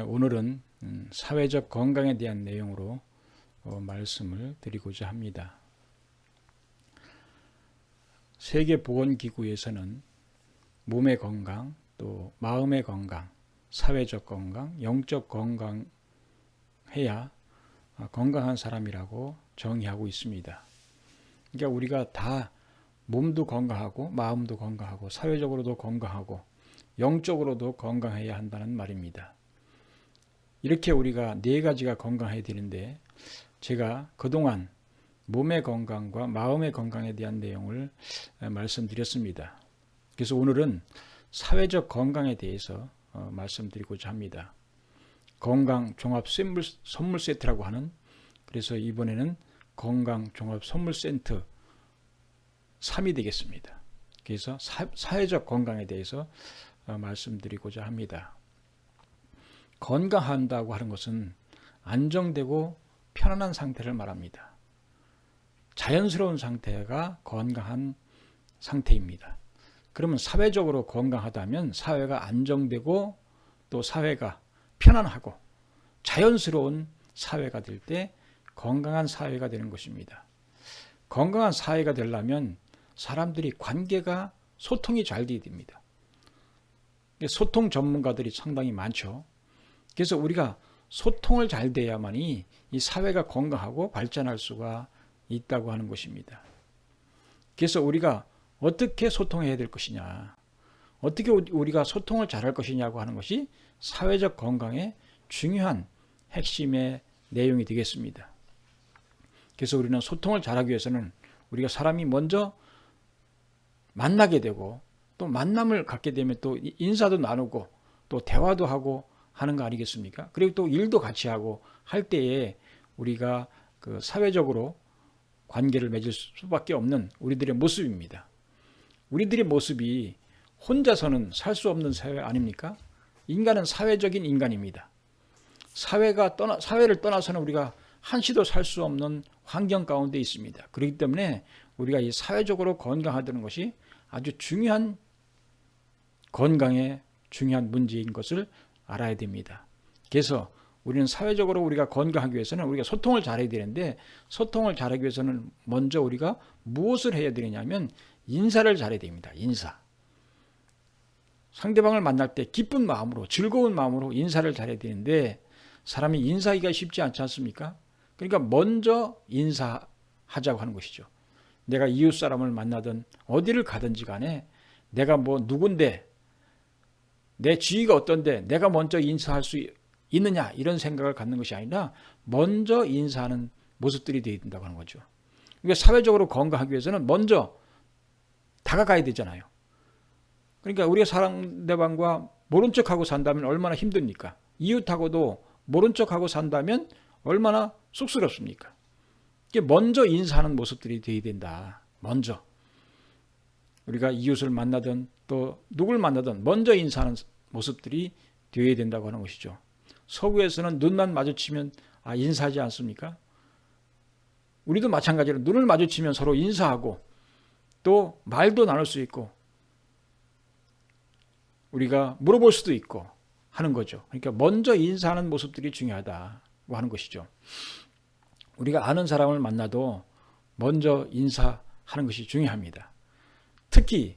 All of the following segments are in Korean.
오늘은 음, 사회적 건강에 대한 내용으로 어, 말씀을 드리고자 합니다. 세계보건기구에서는 몸의 건강, 또 마음의 건강, 사회적 건강, 영적 건강 해야 어, 건강한 사람이라고 정의하고 있습니다. 그러니까 우리가 다 몸도 건강하고 마음도 건강하고 사회적으로도 건강하고 영적으로도 건강해야 한다는 말입니다. 이렇게 우리가 네 가지가 건강해야 되는데 제가 그동안 몸의 건강과 마음의 건강에 대한 내용을 말씀드렸습니다. 그래서 오늘은 사회적 건강에 대해서 어, 말씀드리고자 합니다. 건강 종합 선물, 세트라고 하는 그래서 이번에는 건강 종합 선물 세트 3이 되겠습니다. 그래서 사, 회적 건강에 대해서 어, 말씀드리고자 합니다. 건강한다고 하는 것은 안정되고 편안한 상태를 말합니다. 자연스러운 상태가 건강한 상태입니다. 그러면 사회적으로 건강하다면 사회가 안정되고 또 사회가 편안하고 자연스러운 사회가 될 때 건강한 사회가 되는 것입니다. 건강한 사회가 되려면 사람들이 관계가 소통이 잘 돼야 됩니다. 소통 전문가들이 상당히 많죠. 그래서 우리가 소통을 잘 돼야만이 이 사회가 건강하고 발전할 수가 있다고 하는 것입니다. 그래서 우리가 어떻게 소통해야 될 것이냐, 어떻게 우리가 소통을 잘할 것이냐고 하는 것이 사회적 건강의 중요한 핵심의 내용이 되겠습니다. 그래서 우리는 소통을 잘하기 위해서는 우리가 사람이 먼저 만나게 되고 또 만남을 갖게 되면 또 인사도 나누고 또 대화도 하고 하는 거 아니겠습니까? 그리고 또 일도 같이 하고 할 때에 우리가 그 사회적으로 관계를 맺을 수밖에 없는 우리들의 모습입니다. 우리들의 모습이 혼자서는 살 수 없는 사회 아닙니까? 인간은 사회적인 인간입니다. 사회가 떠나 사회를 떠나서는 우리가 한시도 살 수 없는 환경 가운데 있습니다. 그렇기 때문에 우리가 이 사회적으로 건강하다는 것이 아주 중요한 건강의 중요한 문제인 것을 알아야 됩니다. 그래서 우리는 사회적으로 우리가 건강하기 위해서는 우리가 소통을 잘해야 되는데 소통을 잘하기 위해서는 먼저 우리가 무엇을 해야 되느냐면 인사를 잘해야 됩니다. 인사. 상대방을 만날 때 기쁜 마음으로 즐거운 마음으로 인사를 잘해야 되는데 사람이 인사하기가 쉽지 않지 않습니까? 그러니까 먼저 인사하자고 하는 것이죠. 내가 이웃 사람을 만나든 어디를 가든지 간에 내가 뭐 누군데 내 지위가 어떤데 내가 먼저 인사할 수 있느냐 이런 생각을 갖는 것이 아니라 먼저 인사하는 모습들이 되어야 된다고 하는 거죠. 그러니까 사회적으로 건강하기 위해서는 먼저 다가가야 되잖아요. 그러니까 우리가 상대방과 모른 척하고 산다면 얼마나 힘듭니까? 이웃하고도 모른 척하고 산다면 얼마나 쑥스럽습니까? 먼저 인사하는 모습들이 되어야 된다. 먼저. 우리가 이웃을 만나든 또 누굴 만나든 먼저 인사하는 모습들이 되어야 된다고 하는 것이죠. 서구에서는 눈만 마주치면 아 인사하지 않습니까? 우리도 마찬가지로 눈을 마주치면 서로 인사하고 또 말도 나눌 수 있고 우리가 물어볼 수도 있고 하는 거죠. 그러니까 먼저 인사하는 모습들이 중요하다고 하는 것이죠. 우리가 아는 사람을 만나도 먼저 인사하는 것이 중요합니다. 특히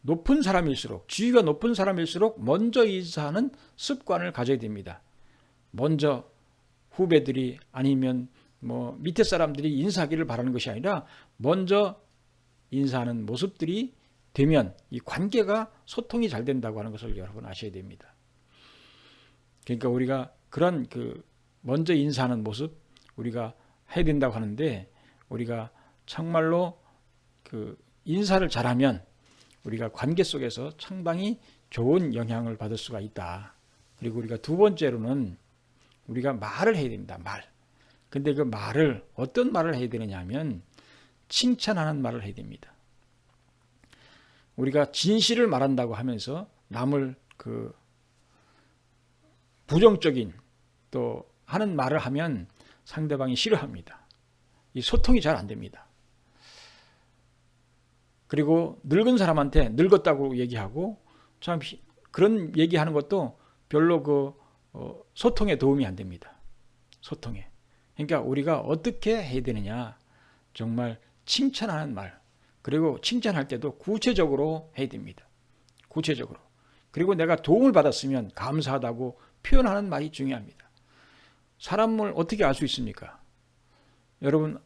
높은 사람일수록 지위가 높은 사람일수록 먼저 인사하는 습관을 가져야 됩니다. 먼저 후배들이 아니면 뭐 밑에 사람들이 인사하기를 바라는 것이 아니라 먼저 인사하는 모습들이 되면 이 관계가 소통이 잘 된다고 하는 것을 여러분 아셔야 됩니다. 그러니까 우리가 그런 그 먼저 인사하는 모습 우리가 해야 된다고 하는데 우리가 정말로 그 인사를 잘하면 우리가 관계 속에서 상당히 좋은 영향을 받을 수가 있다. 그리고 우리가 두 번째로는 우리가 말을 해야 됩니다. 말. 근데 그 말을 어떤 말을 해야 되느냐 하면 칭찬하는 말을 해야 됩니다. 우리가 진실을 말한다고 하면서 남을 그 부정적인 또 하는 말을 하면 상대방이 싫어합니다. 이 소통이 잘 안 됩니다. 그리고 늙은 사람한테 늙었다고 얘기하고 참 그런 얘기하는 것도 별로 그 어, 소통에 도움이 안 됩니다. 소통에. 그러니까 우리가 어떻게 해야 되느냐. 정말 칭찬하는 말. 그리고 칭찬할 때도 구체적으로 해야 됩니다. 구체적으로. 그리고 내가 도움을 받았으면 감사하다고 표현하는 말이 중요합니다. 사람을 어떻게 알 수 있습니까? 여러분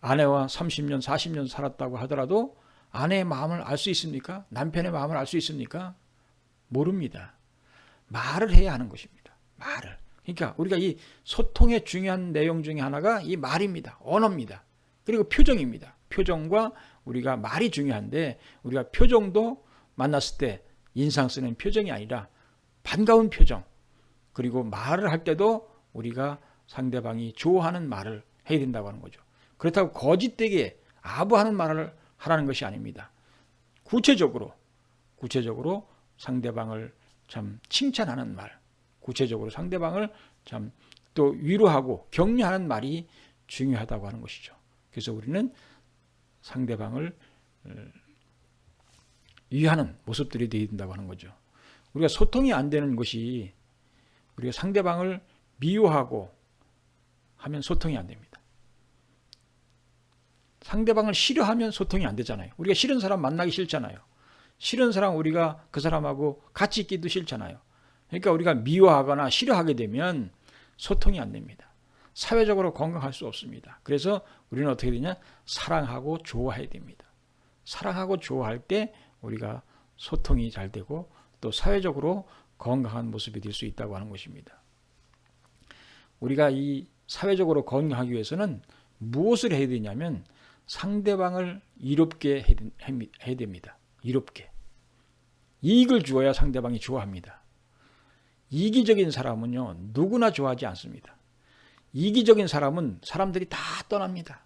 아내와 30년, 40년 살았다고 하더라도 아내의 마음을 알 수 있습니까? 남편의 마음을 알 수 있습니까? 모릅니다. 말을 해야 하는 것입니다. 말을. 그러니까 우리가 이 소통의 중요한 내용 중에 하나가 이 말입니다. 언어입니다. 그리고 표정입니다. 표정과 우리가 말이 중요한데 우리가 표정도 만났을 때 인상 쓰는 표정이 아니라 반가운 표정 그리고 말을 할 때도 우리가 상대방이 좋아하는 말을 해야 된다고 하는 거죠. 그렇다고 거짓되게 아부하는 말을 하라는 것이 아닙니다. 구체적으로 구체적으로 상대방을 참 칭찬하는 말, 구체적으로 상대방을 참 또 위로하고 격려하는 말이 중요하다고 하는 것이죠. 그래서 우리는 상대방을 어, 위하는 모습들이 되어야 된다고 하는 거죠. 우리가 소통이 안 되는 것이 우리가 상대방을 미워하고 하면 소통이 안 됩니다. 상대방을 싫어하면 소통이 안 되잖아요. 우리가 싫은 사람 만나기 싫잖아요. 싫은 사람 우리가 그 사람하고 같이 있기도 싫잖아요. 그러니까 우리가 미워하거나 싫어하게 되면 소통이 안 됩니다. 사회적으로 건강할 수 없습니다. 그래서 우리는 어떻게 되냐? 사랑하고 좋아해야 됩니다. 사랑하고 좋아할 때 우리가 소통이 잘 되고 또 사회적으로 건강한 모습이 될 수 있다고 하는 것입니다. 우리가 이 사회적으로 건강하기 위해서는 무엇을 해야 되냐면 상대방을 이롭게 해야 됩니다. 이롭게. 이익을 주어야 상대방이 좋아합니다. 이기적인 사람은요, 누구나 좋아하지 않습니다. 이기적인 사람은 사람들이 다 떠납니다.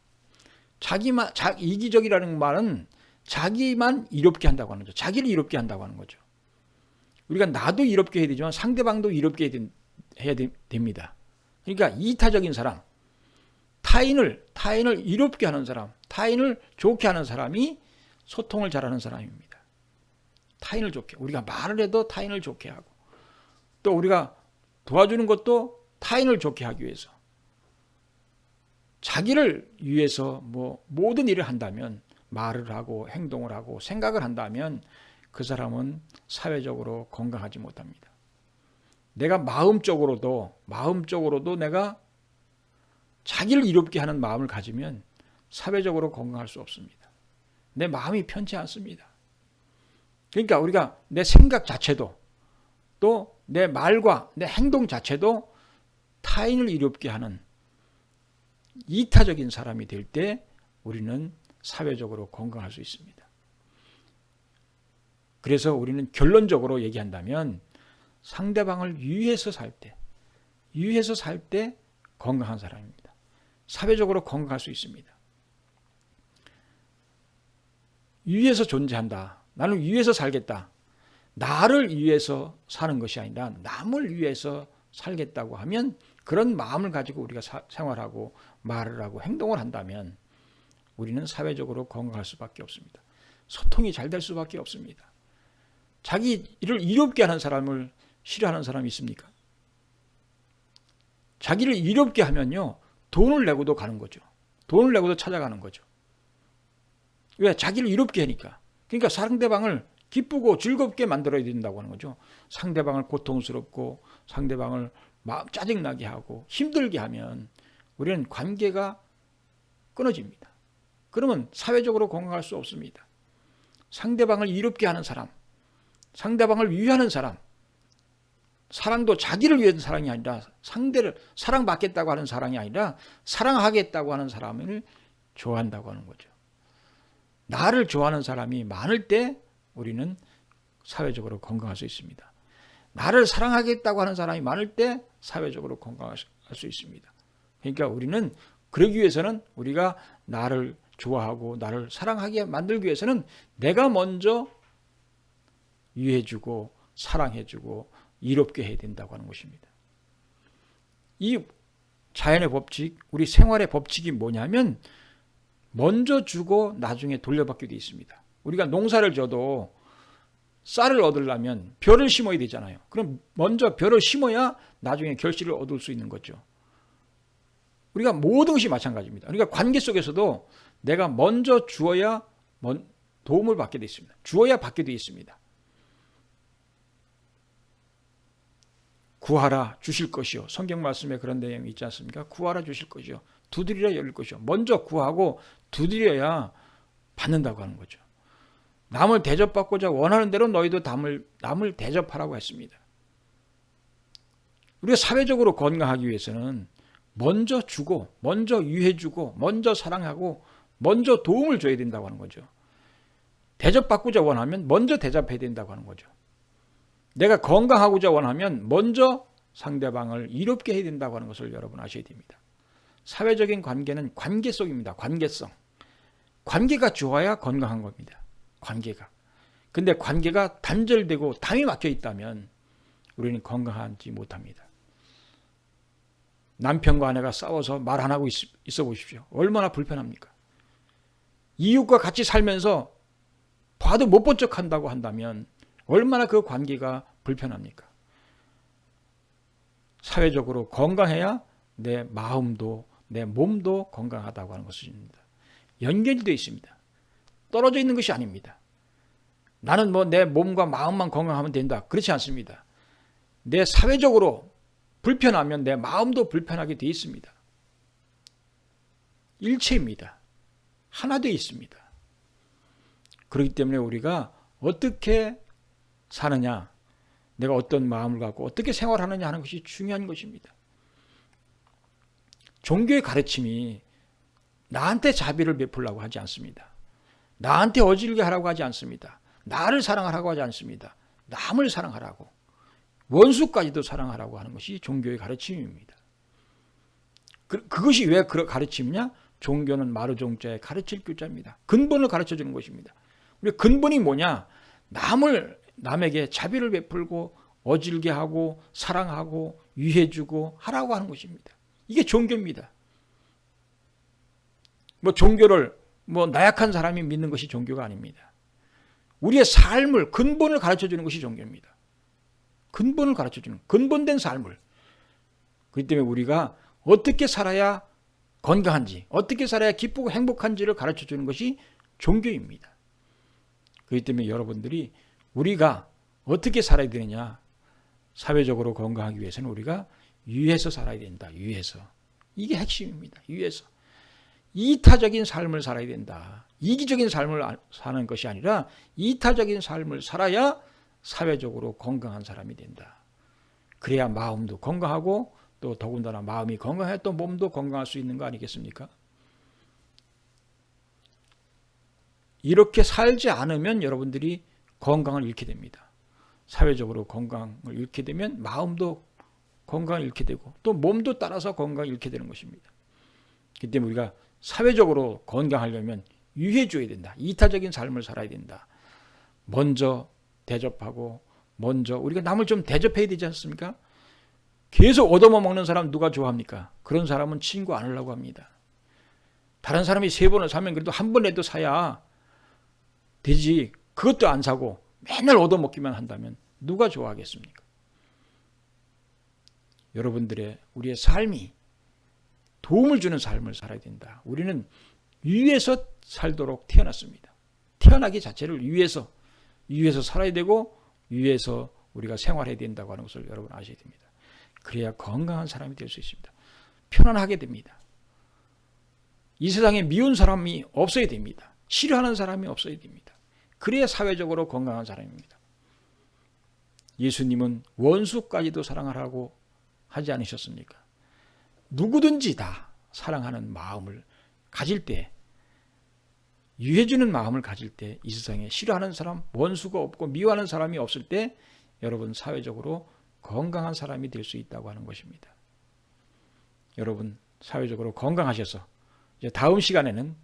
자기만, 자, 이기적이라는 말은 자기만 이롭게 한다고 하는 거죠. 자기를 이롭게 한다고 하는 거죠. 우리가 나도 이롭게 해야 되지만 상대방도 이롭게 해야 됩니다. 그러니까 이타적인 사람, 타인을 타인을 이롭게 하는 사람, 타인을 좋게 하는 사람이 소통을 잘하는 사람입니다. 타인을 좋게 우리가 말을 해도 타인을 좋게 하고 또 우리가 도와주는 것도 타인을 좋게 하기 위해서 자기를 위해서 뭐 모든 일을 한다면 말을 하고 행동을 하고 생각을 한다면 그 사람은 사회적으로 건강하지 못합니다. 내가 마음적으로도 마음적으로도 내가 자기를 이롭게 하는 마음을 가지면 사회적으로 건강할 수 없습니다. 내 마음이 편치 않습니다. 그러니까 우리가 내 생각 자체도 또 내 말과 내 행동 자체도 타인을 이롭게 하는 이타적인 사람이 될 때 우리는 사회적으로 건강할 수 있습니다. 그래서 우리는 결론적으로 얘기한다면 상대방을 위해서 살 때, 위해서 살 때 건강한 사람입니다. 사회적으로 건강할 수 있습니다. 위에서 존재한다. 나는 위에서 살겠다. 나를 위해서 사는 것이 아니라 남을 위해서 살겠다고 하면 그런 마음을 가지고 우리가 사, 생활하고 말을 하고 행동을 한다면 우리는 사회적으로 건강할 수밖에 없습니다. 소통이 잘 될 수밖에 없습니다. 자기를 이롭게 하는 사람을 싫어하는 사람이 있습니까? 자기를 이롭게 하면요. 돈을 내고도 가는 거죠. 돈을 내고도 찾아가는 거죠. 왜? 자기를 이롭게 하니까. 그러니까 상대방을 기쁘고 즐겁게 만들어야 된다고 하는 거죠. 상대방을 고통스럽고 상대방을 막 짜증나게 하고 힘들게 하면 우리는 관계가 끊어집니다. 그러면 사회적으로 건강할 수 없습니다. 상대방을 이롭게 하는 사람, 상대방을 위하는 사람, 사랑도 자기를 위한 사랑이 아니라 상대를 사랑받겠다고 하는 사랑이 아니라 사랑하겠다고 하는 사람을 좋아한다고 하는 거죠. 나를 좋아하는 사람이 많을 때 우리는 사회적으로 건강할 수 있습니다. 나를 사랑하겠다고 하는 사람이 많을 때 사회적으로 건강할 수 있습니다. 그러니까 우리는 그러기 위해서는 우리가 나를 좋아하고 나를 사랑하게 만들기 위해서는 내가 먼저 위해주고 사랑해주고 이롭게 해야 된다고 하는 것입니다. 이 자연의 법칙, 우리 생활의 법칙이 뭐냐면 먼저 주고 나중에 돌려받게 되어 있습니다. 우리가 농사를 져도 쌀을 얻으려면 벼를 심어야 되잖아요. 그럼 먼저 벼를 심어야 나중에 결실을 얻을 수 있는 거죠. 우리가 모든 것이 마찬가지입니다. 그러니까 관계 속에서도 내가 먼저 주어야 도움을 받게 되어 있습니다. 주어야 받게 되어 있습니다. 구하라 주실 것이요. 성경 말씀에 그런 내용이 있지 않습니까? 구하라 주실 것이요. 두드리라 열릴 것이요. 먼저 구하고 두드려야 받는다고 하는 거죠. 남을 대접받고자 원하는 대로 너희도 남을, 남을 대접하라고 했습니다. 우리가 사회적으로 건강하기 위해서는 먼저 주고, 먼저 유해주고, 먼저 사랑하고, 먼저 도움을 줘야 된다고 하는 거죠. 대접받고자 원하면 먼저 대접해야 된다고 하는 거죠. 내가 건강하고자 원하면 먼저 상대방을 이롭게 해야 된다고 하는 것을 여러분 아셔야 됩니다. 사회적인 관계는 관계성입니다. 관계성. 관계가 좋아야 건강한 겁니다. 관계가. 근데 관계가 단절되고 담이 막혀 있다면 우리는 건강하지 못합니다. 남편과 아내가 싸워서 말 안 하고 있어 보십시오. 얼마나 불편합니까? 이웃과 같이 살면서 봐도 못 본 척 한다고 한다면 얼마나 그 관계가 불편합니까? 사회적으로 건강해야 내 마음도 내 몸도 건강하다고 하는 것입니다. 연결되어 있습니다. 떨어져 있는 것이 아닙니다. 나는 뭐 내 몸과 마음만 건강하면 된다. 그렇지 않습니다. 내 사회적으로 불편하면 내 마음도 불편하게 되어 있습니다. 일체입니다. 하나 되어 있습니다. 그렇기 때문에 우리가 어떻게 사느냐, 내가 어떤 마음을 갖고 어떻게 생활하느냐 하는 것이 중요한 것입니다. 종교의 가르침이 나한테 자비를 베풀라고 하지 않습니다. 나한테 어질게 하라고 하지 않습니다. 나를 사랑하라고 하지 않습니다. 남을 사랑하라고 원수까지도 사랑하라고 하는 것이 종교의 가르침입니다. 그, 그것이 왜그 가르침이냐? 종교는 마르종자의 가르칠 교자입니다. 근본을 가르쳐 주는 것입니다. 우리 근본이 뭐냐? 남을 남에게 자비를 베풀고 어질게 하고 사랑하고 위해 주고 하라고 하는 것입니다. 이게 종교입니다. 뭐 종교를 뭐 나약한 사람이 믿는 것이 종교가 아닙니다. 우리의 삶을 근본을 가르쳐 주는 것이 종교입니다. 근본을 가르쳐 주는 근본된 삶을. 그렇기 때문에 우리가 어떻게 살아야 건강한지, 어떻게 살아야 기쁘고 행복한지를 가르쳐 주는 것이 종교입니다. 그렇기 때문에 여러분들이 우리가 어떻게 살아야 되느냐? 사회적으로 건강하기 위해서는 우리가 유해서 살아야 된다. 유해서. 이게 핵심입니다. 유해서. 이타적인 삶을 살아야 된다. 이기적인 삶을 사는 것이 아니라 이타적인 삶을 살아야 사회적으로 건강한 사람이 된다. 그래야 마음도 건강하고 또 더군다나 마음이 건강해 또 몸도 건강할 수 있는 거 아니겠습니까? 이렇게 살지 않으면 여러분들이 건강을 잃게 됩니다. 사회적으로 건강을 잃게 되면 마음도 건강을 잃게 되고 또 몸도 따라서 건강을 잃게 되는 것입니다. 그렇기 때문에 우리가 사회적으로 건강하려면 유해줘야 된다. 이타적인 삶을 살아야 된다. 먼저 대접하고 먼저 우리가 남을 좀 대접해야 되지 않습니까? 계속 얻어먹 먹는 사람 누가 좋아합니까? 그런 사람은 친구 안 하려고 합니다. 다른 사람이 세 번을 사면 그래도 한 번에도 사야 되지. 그것도 안 사고 맨날 얻어먹기만 한다면 누가 좋아하겠습니까? 여러분들의 우리의 삶이 도움을 주는 삶을 살아야 된다. 우리는 위에서 살도록 태어났습니다. 태어나기 자체를 위에서 위에서 살아야 되고 위에서 우리가 생활해야 된다고 하는 것을 여러분 아셔야 됩니다. 그래야 건강한 사람이 될 수 있습니다. 편안하게 됩니다. 이 세상에 미운 사람이 없어야 됩니다. 싫어하는 사람이 없어야 됩니다. 그래야 사회적으로 건강한 사람입니다. 예수님은 원수까지도 사랑하라고 하지 않으셨습니까? 누구든지 다 사랑하는 마음을 가질 때, 유해주는 마음을 가질 때, 이 세상에 싫어하는 사람, 원수가 없고 미워하는 사람이 없을 때, 여러분 사회적으로 건강한 사람이 될 수 있다고 하는 것입니다. 여러분 사회적으로 건강하셔서 이제 다음 시간에는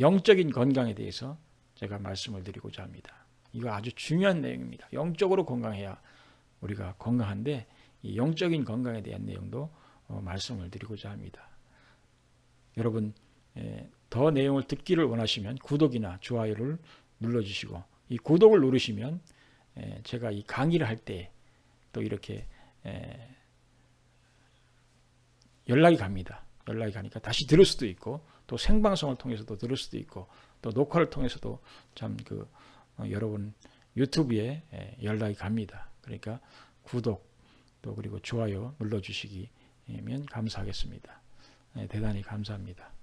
영적인 건강에 대해서 제가 말씀을 드리고자 합니다. 이거 아주 중요한 내용입니다. 영적으로 건강해야 우리가 건강한데 이 영적인 건강에 대한 내용도 어, 말씀을 드리고자 합니다. 여러분 더 내용을 듣기를 원하시면 구독이나 좋아요를 눌러주시고 이 구독을 누르시면 에, 제가 이 강의를 할 때 또 이렇게 에, 연락이 갑니다. 연락이 가니까 다시 들을 수도 있고 또 생방송을 통해서도 들을 수도 있고 또 녹화를 통해서도 참 그 여러분 유튜브에 에, 연락이 갑니다. 그러니까 구독 또 그리고 좋아요 눌러주시기면 감사하겠습니다. 네, 대단히 감사합니다.